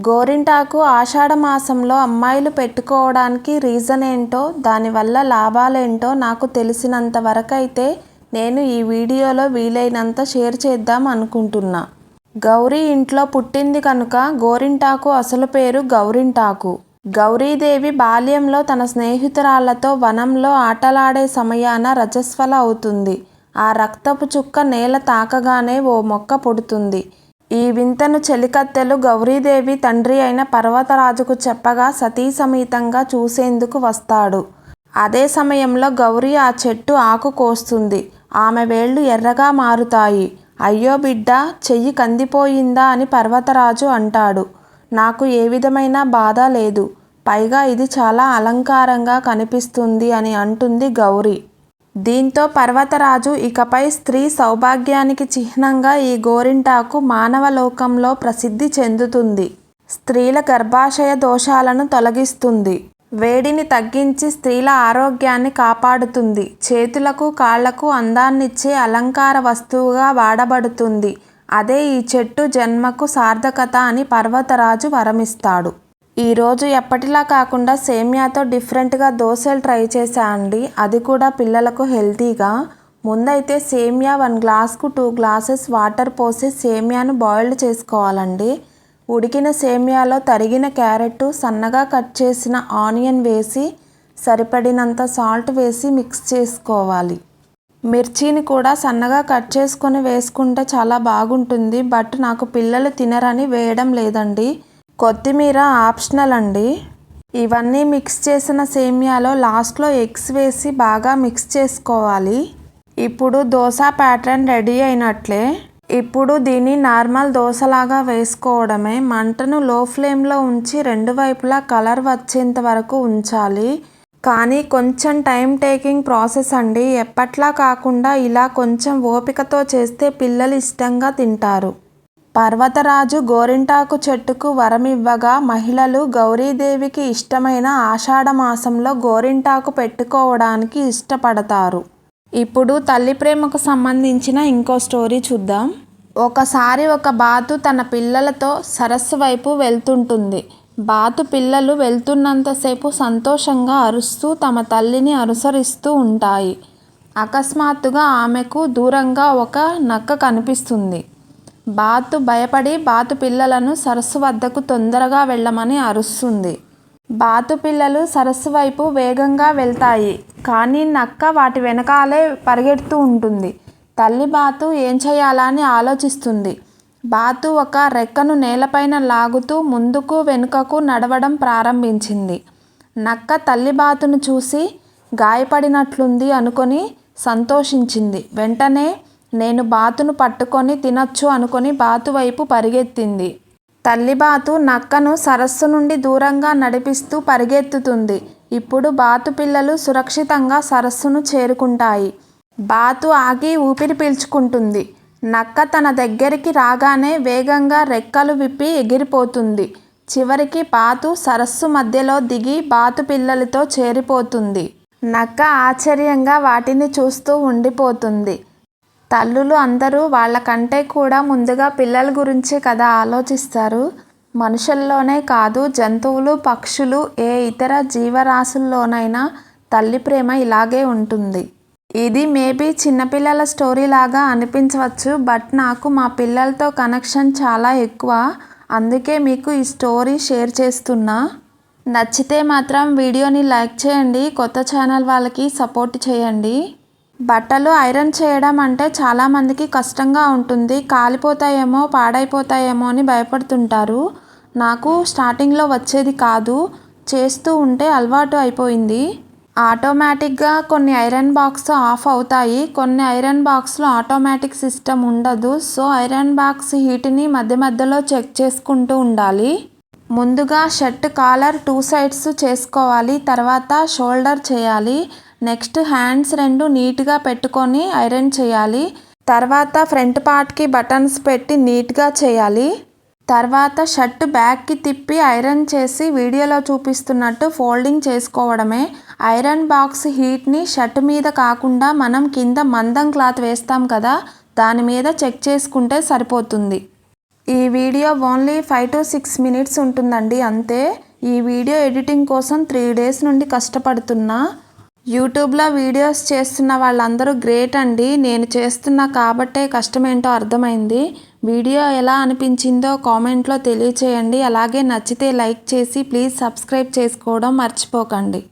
గోరింటాకు ఆషాఢ మాసంలో అమ్మాయిలు పెట్టుకోవడానికి రీజన్ ఏంటో దానివల్ల లాభాలేంటో నాకు తెలిసినంత వరకైతే నేను ఈ వీడియోలో వీలైనంత షేర్ చేద్దాం అనుకుంటున్నా. గౌరీ ఇంట్లో పుట్టింది కనుక గోరింటాకు అసలు పేరు గౌరింటాకు. గౌరీదేవి బాల్యంలో తన స్నేహితురాళ్ళతో వనంలో ఆటలాడే సమయాన రజస్వల అవుతుంది. ఆ రక్తపు చుక్క నేల తాకగానే ఓ మొక్క పుడుతుంది. ఈ వింతను చెలికత్తెలు గౌరీదేవి తండ్రి అయిన పర్వతరాజుకు చెప్పగా సతీసమేతంగా చూసేందుకు వస్తాడు. అదే సమయంలో గౌరీ ఆ చెట్టు ఆకు కోస్తుంది. ఆమె వేళ్ళు ఎర్రగా మారుతాయి. అయ్యో బిడ్డ చెయ్యి కందిపోయిందా అని పర్వతరాజు అంటాడు. నాకు ఏ విధమైన బాధ లేదు. పైగా ఇది చాలా అలంకారంగా కనిపిస్తుంది అని అంటుంది గౌరీ. దీంతో పర్వతరాజు ఇకపై స్త్రీ సౌభాగ్యానికి చిహ్నంగా ఈ గోరింటాకు మానవ లోకంలో ప్రసిద్ధి చెందుతుంది. స్త్రీల గర్భాశయ దోషాలను తొలగిస్తుంది. వేడిని తగ్గించి స్త్రీల ఆరోగ్యాన్ని కాపాడుతుంది. చేతులకు కాళ్ళకు అందాన్నిచ్చే అలంకార వస్తువుగా వాడబడుతుంది. అదే ఈ చెట్టు జన్మకు సార్థకత అని పర్వతరాజు వరమిస్తాడు. ఈరోజు ఎప్పటిలా కాకుండా సేమియాతో డిఫరెంట్గా దోశలు ట్రై చేశా అండి. అది కూడా పిల్లలకు హెల్తీగా. ముందైతే సేమియా వన్ గ్లాస్కు టూ గ్లాసెస్ వాటర్ పోసి సేమియాను బాయిల్డ్ చేసుకోవాలండి. ఉడికిన సేమియాలో తరిగిన క్యారెట్ సన్నగా కట్ చేసిన ఆనియన్ వేసి సరిపడినంత సాల్ట్ వేసి మిక్స్ చేసుకోవాలి. మిర్చిని కూడా సన్నగా కట్ చేసుకొని వేసుకుంటే చాలా బాగుంటుంది బట్ నాకు పిల్లలు తినరని వేయడం లేదండి. కొత్తిమీర ఆప్షనల్ అండి. ఇవన్నీ మిక్స్ చేసిన సేమియాలో లాస్ట్లో ఎగ్స్ వేసి బాగా మిక్స్ చేసుకోవాలి. ఇప్పుడు దోశ ప్యాటర్న్ రెడీ అయినట్లే. ఇప్పుడు దీన్ని నార్మల్ దోశలాగా వేసుకోవడమే. మంటను లో ఫ్లేమ్లో ఉంచి రెండు వైపులా కలర్ వచ్చేంత వరకు ఉంచాలి. కానీ కొంచెం టైం టేకింగ్ ప్రాసెస్ అండి. ఎప్పట్లా కాకుండా ఇలా కొంచెం ఓపికతో చేస్తే పిల్లలు ఇష్టంగా తింటారు. పర్వతరాజు గోరింటాకు చెట్టుకు వరమివ్వగా మహిళలు గౌరీదేవికి ఇష్టమైన ఆషాఢ మాసంలో గోరింటాకు పెట్టుకోవడానికి ఇష్టపడతారు. ఇప్పుడు తల్లి ప్రేమకు సంబంధించిన ఇంకో స్టోరీ చూద్దాం. ఒకసారి ఒక బాతు తన పిల్లలతో సరస్సు వైపు వెళ్తుంటుంది. బాతు పిల్లలు వెళ్తున్నంతసేపు సంతోషంగా అరుస్తూ తమ తల్లిని అనుసరిస్తూ ఉంటాయి. అకస్మాత్తుగా ఆమెకు దూరంగా ఒక నక్క కనిపిస్తుంది. బాతు భయపడి బాతు పిల్లలను సరస్సు వద్దకు తొందరగా వెళ్ళమని అరుస్తుంది. బాతు పిల్లలు సరస్సు వైపు వేగంగా వెళ్తాయి. కానీ నక్క వాటి వెనకాలే పరిగెడుతూ ఉంటుంది. తల్లి బాతు ఏం చేయాలా అని ఆలోచిస్తుంది. బాతు ఒక రెక్కను నేలపైన లాగుతూ ముందుకు వెనుకకు నడవడం ప్రారంభించింది. నక్క తల్లి బాతును చూసి గాయపడినట్లుంది అనుకొని సంతోషించింది. వెంటనే నేను బాతును పట్టుకొని తినొచ్చు అనుకొని బాతు వైపు పరిగెత్తింది. తల్లి బాతు నక్కను సరస్సు నుండి దూరంగా నడిపిస్తూ పరిగెత్తుతుంది. ఇప్పుడు బాతు పిల్లలు సురక్షితంగా సరస్సును చేరుకుంటాయి. బాతు ఆగి ఊపిరి పీల్చుకుంటుంది. నక్క తన దగ్గరికి రాగానే వేగంగా రెక్కలు విప్పి ఎగిరిపోతుంది. చివరికి బాతు సరస్సు మధ్యలో దిగి బాతు పిల్లలతో చేరిపోతుంది. నక్క ఆశ్చర్యంగా వాటిని చూస్తూ ఉండిపోతుంది. తల్లులు అందరూ వాళ్ళకంటే కూడా ముందుగా పిల్లల గురించే కదా ఆలోచిస్తారు. మనుషుల్లోనే కాదు జంతువులు పక్షులు ఏ ఇతర జీవరాశుల్లోనైనా తల్లి ప్రేమ ఇలాగే ఉంటుంది. ఇది మేబీ చిన్నపిల్లల స్టోరీ లాగా అనిపించవచ్చు బట్ నాకు మా పిల్లలతో కనెక్షన్ చాలా ఎక్కువ. అందుకే మీకు ఈ స్టోరీ షేర్ చేస్తున్నా. నచ్చితే మాత్రం వీడియోని లైక్ చేయండి కొత్త ఛానల్ వాళ్ళకి సపోర్ట్ చేయండి. బట్టలు ఐరన్ చేయడం అంటే చాలామందికి కష్టంగా ఉంటుంది. కాలిపోతాయేమో పాడైపోతాయేమో అని భయపడుతుంటారు. నాకు స్టార్టింగ్లో వచ్చేది కాదు. చేస్తూ ఉంటే అలవాటు అయిపోయింది. ఆటోమేటిక్గా కొన్ని ఐరన్ బాక్స్ ఆఫ్ అవుతాయి. కొన్ని ఐరన్ బాక్స్లో ఆటోమేటిక్ సిస్టమ్ ఉండదు. సో ఐరన్ బాక్స్ హీట్ని మధ్య మధ్యలో చెక్ చేసుకుంటూ ఉండాలి. ముందుగా షర్ట్ కాలర్ టూ సైడ్స్ చేసుకోవాలి. తర్వాత షోల్డర్ చేయాలి. నెక్స్ట్ హ్యాండ్స్ రెండు నీట్గా పెట్టుకొని ఐరన్ చేయాలి. తర్వాత ఫ్రంట్ పార్ట్కి బటన్స్ పెట్టి నీట్గా చేయాలి. తర్వాత షర్ట్ బ్యాక్కి తిప్పి ఐరన్ చేసి వీడియోలో చూపిస్తున్నట్టు ఫోల్డింగ్ చేసుకోవడమే. ఐరన్ బాక్స్ హీట్ని షర్ట్ మీద కాకుండా మనం కింద మందం క్లాత్ వేస్తాం కదా దాని మీద చెక్ చేసుకుంటే సరిపోతుంది. ఈ video only five to six minutes ఉంటుందండి అంతే. ఈ వీడియో ఎడిటింగ్ కోసం త్రీ డేస్ నుండి కష్టపడుతున్నా. యూట్యూబ్లో వీడియోస్ చేస్తున్న వాళ్ళందరూ గ్రేట్ అండి నేను చేస్తున్నా కాబట్టే కష్టమేంటో అర్థమైంది. వీడియో ఎలా అనిపించిందో కామెంట్లో తెలియచేయండి. అలాగే నచ్చితే లైక్ చేసి ప్లీజ్ సబ్స్క్రైబ్ చేసుకోవడం మర్చిపోకండి.